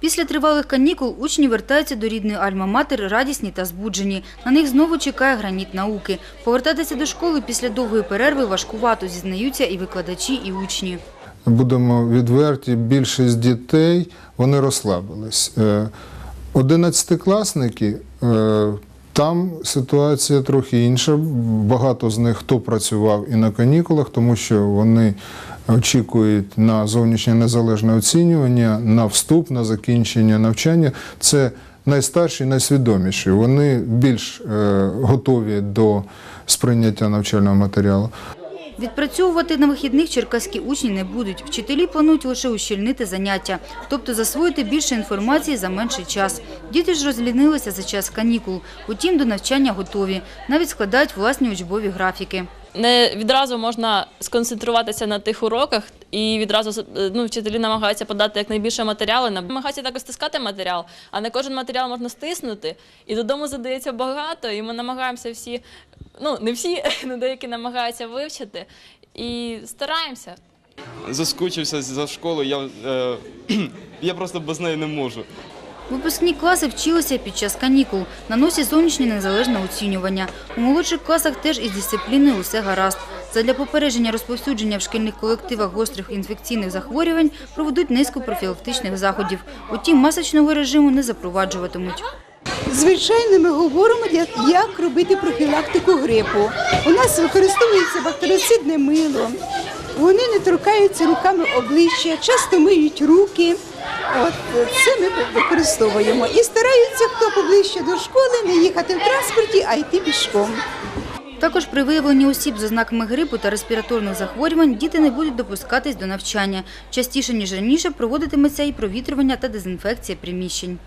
Після тривалих канікул учні вертаються до рідної Альма-Матер радісні та збуджені. На них знову чекає граніт науки. Повертатися до школи після довгої перерви важкувато, зізнаються і викладачі, і учні. Будемо відверті, більшість дітей вони розслабились. Е, Одинадцятикласники, е, там ситуація трохи інша. Багато з них хто працював і на канікулах, тому що вони очікують на зовнішнє незалежне оцінювання, на вступ, на закінчення навчання. Це найстарші, найсвідоміші. Вони більш е, готові до сприйняття навчального матеріалу. Відпрацьовувати на вихідних черкаські учні не будуть. Вчителі планують лише ущільнити заняття, тобто засвоїти більше інформації за менший час. Діти ж розлінилися за час канікул. Утім, до навчання готові. Навіть складають власні учбові графіки. Не відразу можна сконцентруватися на тих уроках, і відразу е, ну, вчителі намагаються подати якнайбільше матеріалу. Намагаються також стискати матеріал, а не кожен матеріал можна стиснути. І додому задається багато, і ми намагаємося всі, ну не всі, але деякі намагаються вивчити. І стараємося. заскучився за школою, я, е, я просто без неї не можу. Випускні класи вчилися під час канікул, наносять зовнішнє незалежне оцінювання. У молодших класах теж із дисципліною усе гаразд. Задля попередження розповсюдження в шкільних колективах гострих інфекційних захворювань проведуть низку профілактичних заходів. Утім, масочного режиму не запроваджуватимуть. Звичайно, ми говоримо, як робити профілактику грипу. У нас використовується бактерицидне мило. Вони не торкаються руками обличчя, часто миють руки. От це ми використовуємо. І стараються, хто поближче до школи, не їхати в транспорті, а йти пішком. Також при виявленні осіб з ознаками грипу та респіраторних захворювань діти не будуть допускатись до навчання. Частіше, ніж раніше, проводитиметься і провітрювання та дезінфекція приміщень.